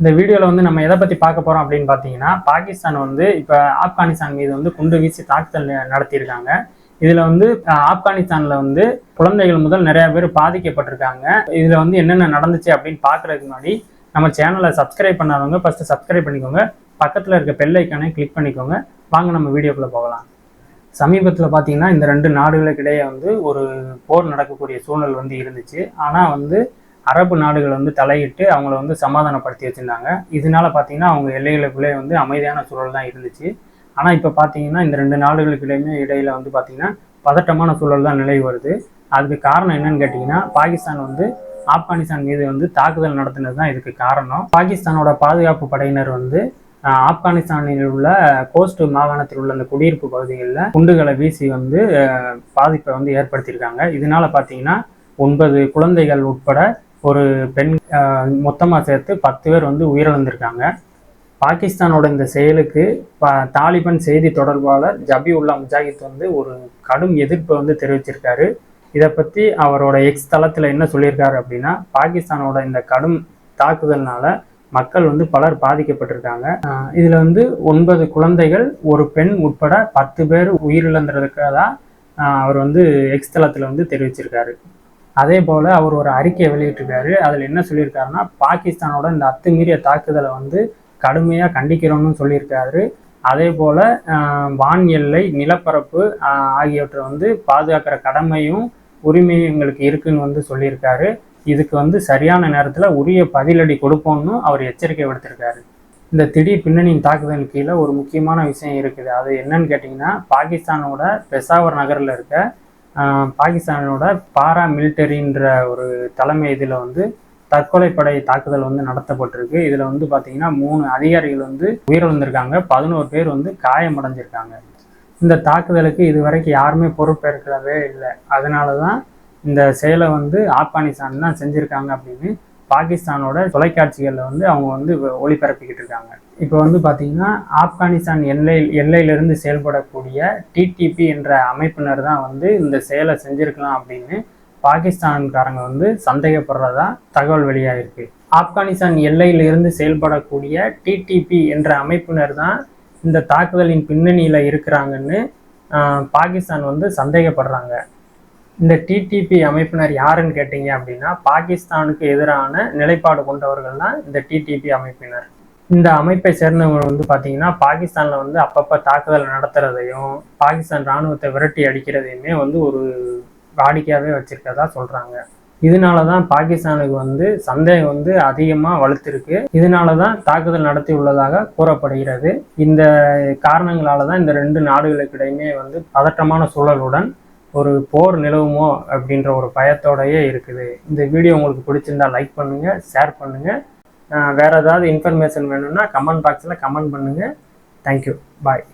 இந்த வீடியோவில் வந்து நம்ம எதை பற்றி பார்க்க போகிறோம் அப்படின்னு பார்த்தீங்கன்னா பாகிஸ்தான் வந்து இப்போ ஆப்கானிஸ்தான் மீது வந்து குண்டு வீசி தாக்குதல் நடத்தியிருக்காங்க. இதில் வந்து ஆப்கானிஸ்தானில் வந்து குழந்தைகள் முதல் நிறையா பேர் பாதிக்கப்பட்டிருக்காங்க. இதில் வந்து என்னென்ன நடந்துச்சு அப்படின்னு பார்க்குறதுக்கு முன்னாடி நம்ம சேனலை சப்ஸ்கிரைப் பண்ணாதவங்க ஃபஸ்ட்டு சப்ஸ்கிரைப் பண்ணிக்கோங்க. பக்கத்தில் இருக்க பெல் ஐக்கானை கிளிக் பண்ணிக்கோங்க. வாங்க நம்ம வீடியோக்குள்ளே போகலாம். சமீபத்தில் பார்த்தீங்கன்னா இந்த ரெண்டு நாடுகளுக்கிடையே வந்து ஒரு போர் நடக்கக்கூடிய சூழல் வந்து இருந்துச்சு. ஆனால் வந்து அரபு நாடுகள் வந்து தலையிட்டு அவங்கள வந்து சமாதானப்படுத்தி வச்சுருந்தாங்க. இதனால பார்த்தீங்கன்னா அவங்க எல்லைகளுக்குள்ளே வந்து அமைதியான சூழல் தான் இருந்துச்சு. ஆனால் இப்போ பார்த்தீங்கன்னா இந்த ரெண்டு நாடுகளுக்குள்ளேயுமே இடையில வந்து பார்த்தீங்கன்னா பதட்டமான சூழல் தான் நிலை வருது. அதுக்கு காரணம் என்னன்னு கேட்டிங்கன்னா பாகிஸ்தான் வந்து ஆப்கானிஸ்தான் மீது வந்து தாக்குதல் நடத்தினது தான் இதுக்கு காரணம். பாகிஸ்தானோட பாதுகாப்பு படையினர் வந்து ஆப்கானிஸ்தானில் உள்ள கோஸ்ட் மாகாணத்தில் உள்ள அந்த குடியிருப்பு பகுதிகளில் குண்டுகளை வீசி வந்து பாதிப்பை வந்து ஏற்படுத்தியிருக்காங்க. இதனால பார்த்தீங்கன்னா ஒன்பது குழந்தைகள் உட்பட ஒரு பெண் மொத்தமாக சேர்த்து பத்து பேர் வந்து உயிரிழந்திருக்காங்க. பாகிஸ்தானோட இந்த செயலுக்கு ப- தாலிபான் செய்தி தொடர்பாளர் ஜபி உல்லா முஜாஹித் வந்து ஒரு கடும் எதிர்ப்பை வந்து தெரிவிச்சிருக்காரு. இதை பற்றி அவரோட எக்ஸ் தளத்தில் என்ன சொல்லியிருக்காரு அப்படின்னா பாகிஸ்தானோட இந்த கடும் தாக்குதல்னால மக்கள் வந்து பலர் பாதிக்கப்பட்டிருக்காங்க. இதில் வந்து ஒன்பது குழந்தைகள் ஒரு பெண் உட்பட பத்து பேர் உயிரிழந்திருக்கிறதா தான் அவர் வந்து எக்ஸ் தளத்தில் வந்து தெரிவிச்சிருக்காரு. அதே போல் அவர் ஒரு அறிக்கையை வெளியிட்டிருக்காரு. அதில் என்ன சொல்லியிருக்காருன்னா பாகிஸ்தானோட இந்த அத்துமீறிய தாக்குதலை வந்து கடுமையாக கண்டிக்கிறோம்னு சொல்லியிருக்காரு. அதே போல் வான் எல்லை நிலப்பரப்பு ஆகியவற்றை வந்து பாதுகாக்கிற கடமையும் உரிமையும் எங்களுக்கு இருக்குன்னு வந்து சொல்லியிருக்காரு. இதுக்கு வந்து சரியான நேரத்தில் உரிய பதிலடி கொடுப்போம்னு அவர் எச்சரிக்கை விடுத்திருக்காரு. இந்த திடீர் பின்னணியின் தாக்குதல் கீழே ஒரு முக்கியமான விஷயம் இருக்குது. அது என்னன்னு கேட்டிங்கன்னா பாகிஸ்தானோட பெசாவர் நகரில் இருக்க பாகிஸ்தானோட பாரா மிலிட்டரின்ற ஒரு தலைமை இதில் வந்து தற்கொலைப்படை தாக்குதல் வந்து நடத்தப்பட்டிருக்கு. இதில் வந்து பார்த்தீங்கன்னா மூணு அதிகாரிகள் வந்து உயிரிழந்திருக்காங்க. பதினோரு பேர் வந்து காயமடைஞ்சிருக்காங்க. இந்த தாக்குதலுக்கு இதுவரைக்கும் யாருமே பொறுப்பேற்கவே இல்லை. அதனால தான் இந்த செயலை வந்து ஆப்கானிஸ்தான் தான் செஞ்சுருக்காங்க அப்படின்னு பாகிஸ்தானோட தொலைக்காட்சிகளில் வந்து அவங்க வந்து ஒளிபரப்பிக்கிட்டு இருக்காங்க. இப்போ வந்து பார்த்தீங்கன்னா ஆப்கானிஸ்தான் எல்லை எல்லையிலிருந்து செயல்படக்கூடிய டிடிபி என்ற அமைப்பினர் தான் வந்து இந்த செயலை செஞ்சுருக்கலாம் அப்படின்னு பாகிஸ்தான்காரங்க வந்து சந்தேகப்படுறதா தகவல் வெளியாயிருக்கு. ஆப்கானிஸ்தான் எல்லையிலிருந்து செயல்படக்கூடிய டிடிபி என்ற அமைப்பினர் தான் இந்த தாக்குதலின் பின்னணியில் இருக்கிறாங்கன்னு பாகிஸ்தான் வந்து சந்தேகப்படுறாங்க. இந்த டிடிபி அமைப்பினர் யாருன்னு கேட்டீங்க அப்படின்னா பாகிஸ்தானுக்கு எதிரான நிலைப்பாடு கொண்டவர்கள் தான் இந்த டிடிபி அமைப்பினர். இந்த அமைப்பை சேர்ந்தவங்க வந்து பார்த்தீங்கன்னா பாகிஸ்தானில் வந்து அப்பப்போ தாக்குதல் நடத்துறதையும் பாகிஸ்தான் இராணுவத்தை விரட்டி அடிக்கிறதையுமே வந்து ஒரு வாடிக்கையாகவே வச்சிருக்கதா சொல்கிறாங்க இதனால தான் பாகிஸ்தானுக்கு வந்து சந்தேகம் வந்து அதிகமாக வலுத்திருக்கு. இதனால தான் தாக்குதல் நடத்தி உள்ளதாக கூறப்படுகிறது. இந்த காரணங்களால தான் இந்த ரெண்டு நாடுகளுக்கிடையுமே வந்து பதற்றமான சூழலுடன் ஒரு போர் நிலவுமோ அப்படின்ற ஒரு பயத்தோடையே இருக்குது. இந்த வீடியோ உங்களுக்கு பிடிச்சிருந்தா லைக் பண்ணுங்கள் ஷேர் பண்ணுங்கள் வேறு ஏதாவது இன்ஃபர்மேஷன் வேணும்னா கமெண்ட் பாக்ஸில் கமெண்ட் பண்ணுங்கள் தேங்க்யூ பாய்